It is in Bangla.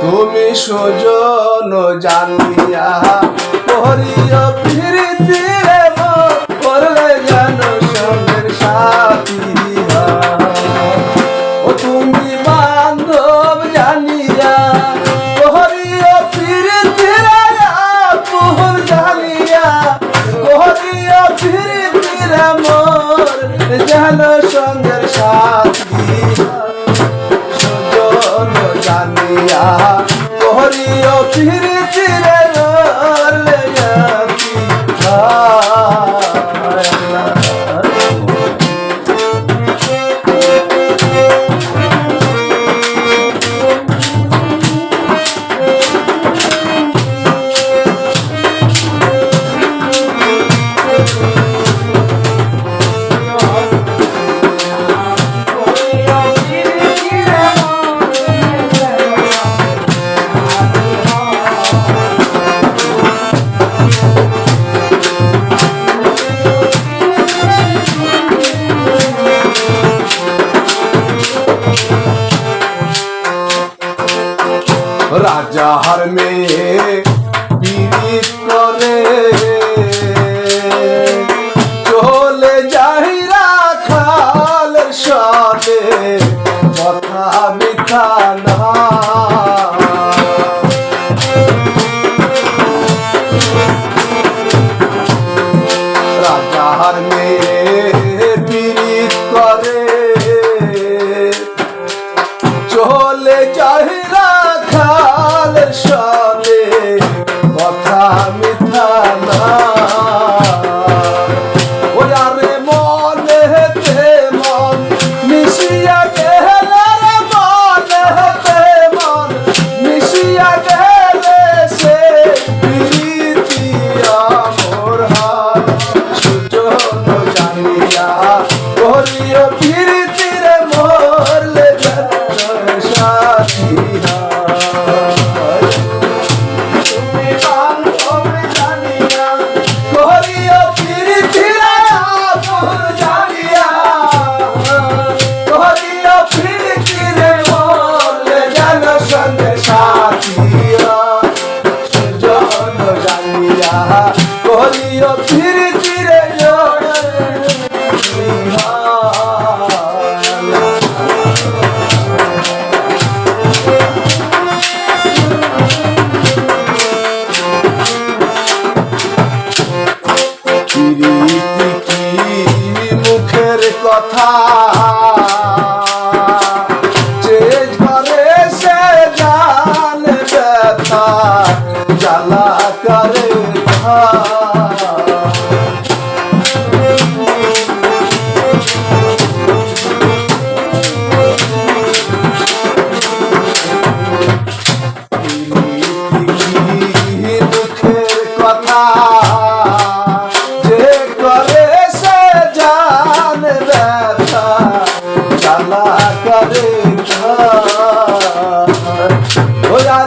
তুমি সুজন জানিয়া করিও মন করলে যেন সঙ্গের সাথী ও তুমি বান্ধব জানিয়া করিও প্রীতি রে পুর জানিয়া করিও প্রীতি রে মোর যেন সঙ্গের করিয়া ফিরে রাজার মেয়ে পীড়িত করে। চলে যাই রাখাল সনে কথা মিথ্যা না। রাজার মেয়ে কথা মিথ্যা না করিও প্রীতি রে প্রীতি কি মুখের কথা যে ঘরে সে জান ব্যথা।